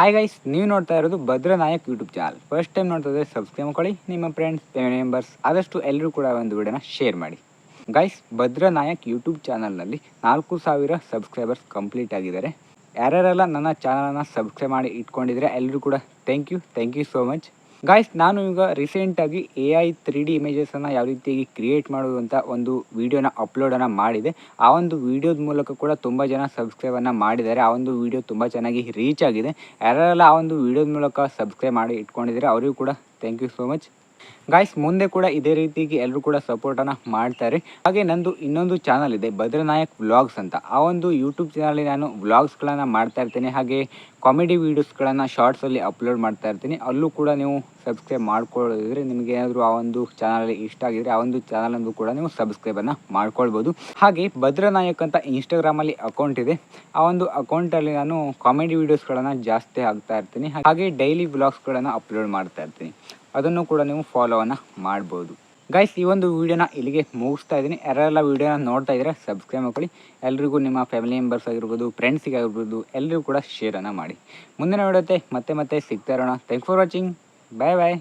Hi guys ನೀವು ನೋಡ್ತಾ ಇರೋದು Bhadra Nayak YouTube channel first time ನೋಡ್ತಾ ಇದ್ರೆ ಸಬ್ಸ್ಕ್ರೈಬ್ ಮಾಡ್ಕೊಳ್ಳಿ. ನಿಮ್ಮ ಫ್ರೆಂಡ್ಸ್ ಮೆಂಬರ್ಸ್ ಆದಷ್ಟು ಎಲ್ಲರೂ ಕೂಡ ಒಂದು ವಿಡಿಯೋನ ಶೇರ್ ಮಾಡಿ. ಗೈಸ್ ಭದ್ರ ನಾಯಕ್ ಯೂಟ್ಯೂಬ್ ಚಾನಲ್ನಲ್ಲಿ ನಾಲ್ಕು ಸಾವಿರ ಸಬ್ಸ್ಕ್ರೈಬರ್ಸ್ ಕಂಪ್ಲೀಟ್ ಆಗಿದ್ದಾರೆ. ಯಾರ್ಯಾರೆಲ್ಲ ನನ್ನ ಚಾನಲನ್ನು ಸಬ್ಸ್ಕ್ರೈಬ್ ಮಾಡಿ ಇಟ್ಕೊಂಡಿದ್ರೆ ಎಲ್ಲರೂ ಕೂಡ thank you thank you so much guys ನಾನು ಈಗ ರೀಸೆಂಟಾಗಿ ಎ ಐ ತ್ರೀ ಡಿ ಇಮೇಜಸನ್ನು ಯಾವ ರೀತಿಯಾಗಿ ಕ್ರಿಯೇಟ್ ಮಾಡೋದು ಅಂತ ಒಂದು ವಿಡಿಯೋನ ಅಪ್ಲೋಡನ್ನು ಮಾಡಿದೆ. ಆ ಒಂದು ವೀಡಿಯೋದ ಮೂಲಕ ಕೂಡ ತುಂಬ ಜನ ಸಬ್ಸ್ಕ್ರೈಬನ್ನು ಮಾಡಿದ್ದಾರೆ. ಆ ಒಂದು ವಿಡಿಯೋ ತುಂಬ ಚೆನ್ನಾಗಿ ರೀಚ್ ಆಗಿದೆ. ಯಾರೆಲ್ಲ ಆ ಒಂದು ವೀಡಿಯೋದ ಮೂಲಕ ಸಬ್ಸ್ಕ್ರೈಬ್ ಮಾಡಿ ಇಟ್ಕೊಂಡಿದ್ದಾರೆ, ಅವರಿಗೂ ಕೂಡ thank you so much guys ಮುಂದೆ ಕೂಡ ಇದೇ ರೀತಿಗೆ ಎಲ್ಲರೂ ಕೂಡ ಸಪೋರ್ಟನ್ನು ಮಾಡ್ತಾರೆ. ಹಾಗೆ ನಂದು ಇನ್ನೊಂದು ಚಾನಲ್ ಇದೆ ಭದ್ರನಾಯಕ್ ವ್ಲಾಗ್ಸ್ ಅಂತ. ಆ ಒಂದು ಯೂಟ್ಯೂಬ್ ಚಾನಲ್ಲಿ ನಾನು ವ್ಲಾಗ್ಸ್ಗಳನ್ನು ಮಾಡ್ತಾ ಇರ್ತೀನಿ. ಹಾಗೆ ಕಾಮಿಡಿ ವೀಡಿಯೋಸ್ಗಳನ್ನು ಶಾರ್ಟ್ಸಲ್ಲಿ ಅಪ್ಲೋಡ್ ಮಾಡ್ತಾ ಇರ್ತೀನಿ. ಅಲ್ಲೂ ಕೂಡ ನೀವು ಸಬ್ಸ್ಕ್ರೈಬ್ ಮಾಡ್ಕೊಳ್ಳೋದಿದ್ರೆ ನಿಮಗೆ ಏನಾದರೂ ಆ ಒಂದು ಚಾನಲ್ ಇಷ್ಟ ಆಗಿದ್ರೆ ಆ ಒಂದು ಚಾನಲನ್ನು ಕೂಡ ನೀವು ಸಬ್ಸ್ಕ್ರೈಬನ್ನು ಮಾಡ್ಕೊಳ್ಬೋದು. ಹಾಗೆ ಭದ್ರನಾಯಕ್ ಅಂತ ಇನ್ಸ್ಟಾಗ್ರಾಮಲ್ಲಿ ಅಕೌಂಟ್ ಇದೆ. ಆ ಒಂದು ಅಕೌಂಟಲ್ಲಿ ನಾನು ಕಾಮಿಡಿ ವೀಡಿಯೋಸ್ಗಳನ್ನು ಜಾಸ್ತಿ ಹಾಕ್ತಾ ಇರ್ತೀನಿ. ಹಾಗೆ ಡೈಲಿ ವ್ಲಾಗ್ಸ್ಗಳನ್ನು ಅಪ್ಲೋಡ್ ಮಾಡ್ತಾ ಇರ್ತೀನಿ. ಅದನ್ನು ಕೂಡ ನೀವು ಫಾಲೋವನ್ನು ಮಾಡ್ಬೋದು. ಗೈಸ್ ಈ ಒಂದು ವಿಡಿಯೋನ ಇಲ್ಲಿಗೆ ಮುಗಿಸ್ತಾ ಇದ್ದೀನಿ. ಯಾರೆಲ್ಲ ವಿಡಿಯೋನ ನೋಡ್ತಾ ಇದ್ರೆ ಸಬ್ಸ್ಕ್ರೈಬ್ ಮಾಡ್ಕೊಳ್ಳಿ. ಎಲ್ರಿಗೂ ನಿಮ್ಮ ಫ್ಯಾಮಿಲಿ ಮೆಂಬರ್ಸ್ ಆಗಿರ್ಬೋದು ಫ್ರೆಂಡ್ಸಿಗೆ ಆಗಿರ್ಬೋದು ಎಲ್ಲರೂ ಕೂಡ ಶೇರನ್ನು ಮಾಡಿ. ಮುಂದಿನ ವಿಡಿಯೋತೆ ಮತ್ತೆ ಮತ್ತೆ ಸಿಗ್ತಾ ಇರೋಣ. Thank for watching bye bye